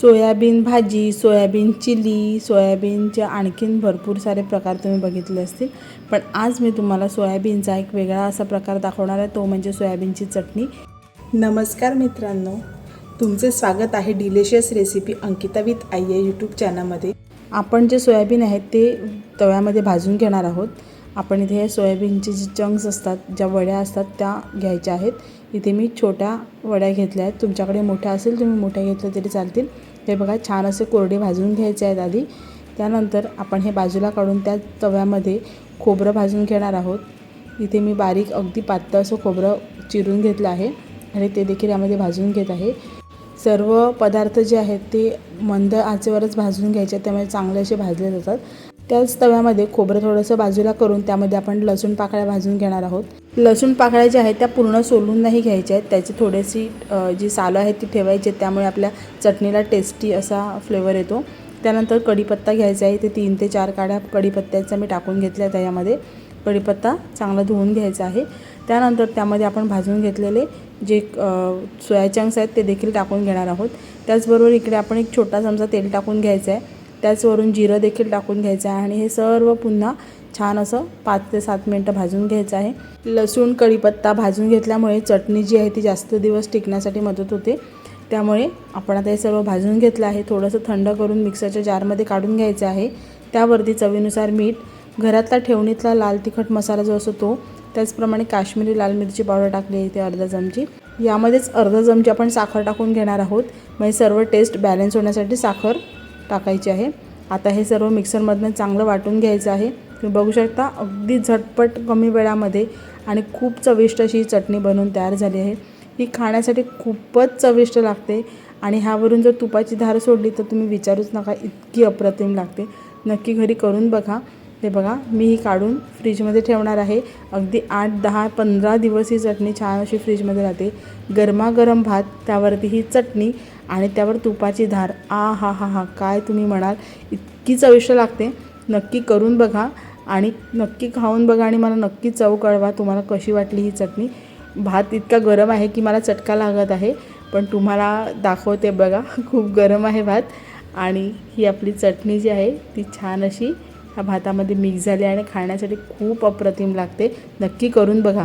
Soybean भाजी soybean chilli सोयाबीनचे आणखीन भरपूर सारे प्रकार तुम्ही बघितले असतील. पण आज मी तुम्हाला सोयाबीनचा एक वेगळा असा प्रकार दाखवणार आहे तो म्हणजे सोयाबीनची चटणी. नमस्कार मित्रांनो तुमचे स्वागत आहे डिलिशियस रेसिपी अंकिता विथ आई या यूट्यूब चॅनलमध्ये. आपण जे सोयाबीन आहेत ते तव्यामध्ये भाजून घेणार आहोत. आपण इथे हे सोयाबीनचे जे चंक्स असतात ज्या वड्या असतात त्या घ्यायच्या आहेत. इथे मी छोट्या वड्या घेतल्या आहेत. तुमच्याकडे मोठ्या असेल तुम्ही मोठ्या घेतल्या तरी चालतील. हे बघा छान असे कोरडे भाजून घ्यायचे आहेत आधी. त्यानंतर आपण हे बाजूला काढून त्या तव्यामध्ये खोबरं भाजून घेणार आहोत. इथे मी बारीक अगदी पातळ असं खोबरं चिरून घेतलं आहे आणि ते देखील यामध्ये भाजून घेत आहे. सर्व पदार्थ जे आहेत ते मंद आचेवरच भाजून घ्यायचे आहेत, त्यामुळे चांगले असे भाजले जातात. त्याच तव्यामध्ये खोबरं थोडंसं बाजूला करून त्यामध्ये आपण लसूण पाकळ्या भाजून घेणार आहोत. लसूण पाकळ्या ज्या आहेत त्या पूर्ण सोलून नाही घ्यायच्या आहेत. त्याची थोडीशी जी सालं आहेत ती ठेवायची त्यामुळे आपल्या चटणीला टेस्टी असा फ्लेवर येतो. त्यानंतर कढीपत्ता घ्यायचा आहे. ते तीन ते चार काड्या कढीपत्त्याचा मी टाकून घेतल्या त्याच्यामध्ये कढीपत्ता चांगला धुवून घ्यायचा आहे. त्यानंतर त्यामध्ये आपण भाजून घेतलेले जे सोया चंक्स आहेत ते देखील टाकून घेणार आहोत. त्याचबरोबर इकडे आपण एक छोटा चमचा तेल टाकून घ्यायचा आहे. त्याचवरून जिरं देखील टाकून घ्यायचं आहे आणि हे सर्व पुन्हा छान असं पाच ते सात मिनटं भाजून घ्यायचं आहे. लसूण कढीपत्ता भाजून घेतल्यामुळे चटणी जी आहे ती जास्त दिवस टिकण्यासाठी मदत होते. त्यामुळे आपण आता हे सर्व भाजून घेतलं आहे. थोडंसं थंड करून मिक्सरच्या जारमध्ये काढून घ्यायचं आहे. त्यावरती चवीनुसार मीठ घरातला ठेवणीतला लाल तिखट मसाला जो असतो तो त्याचप्रमाणे काश्मीरी लाल मिरची पावडर टाकली आहे ते अर्धा चमची. यामध्येच अर्धा चमची आपण साखर टाकून घेणार आहोत. म्हणजे सर्व टेस्ट बॅलन्स होण्यासाठी साखर टाकायची आहे. आता हे सर्व मिक्सरमधनं चांगलं वाटून घ्यायचं आहे. तुम्ही बघू शकता अगदी झटपट कमी वेळामध्ये आणि खूप चविष्ट अशी चटणी बनवून तयार झाली आहे. ही खाण्यासाठी खूपच चविष्ट लागते आणि ह्यावरून जर तुपाची धार सोडली तर तुम्ही विचारूच नका इतकी अप्रतिम लागते. नक्की घरी करून बघा. हे बघा मी ही काढून फ्रीजमध्ये ठेवणार आहे. अगदी आठ दहा पंधरा दिवस ही चटणी छान अशी फ्रीजमध्ये राहते. गरमागरम भात त्यावरती ही चटणी आणि त्यावर तुपाची धार. आ हा हा हा. काय तुम्ही म्हणाल? इतकी चविष्ट लागते. नक्की करून बघा आणि नक्की खाऊन बघा आणि मला नक्की चव कळवा. तुम्हाला कशी वाटली ही चटणी? भात इतका गरम आहे की मला चटका लागत आहे पण तुम्हाला दाखवते बघा. खूप गरम आहे भात. आणि ही आपली चटणी जी आहे ती छान अशी ह्या भातामध्ये मिक्स झाली आणि खाण्यासाठी खूप अप्रतिम लागते. नक्की करून बघा.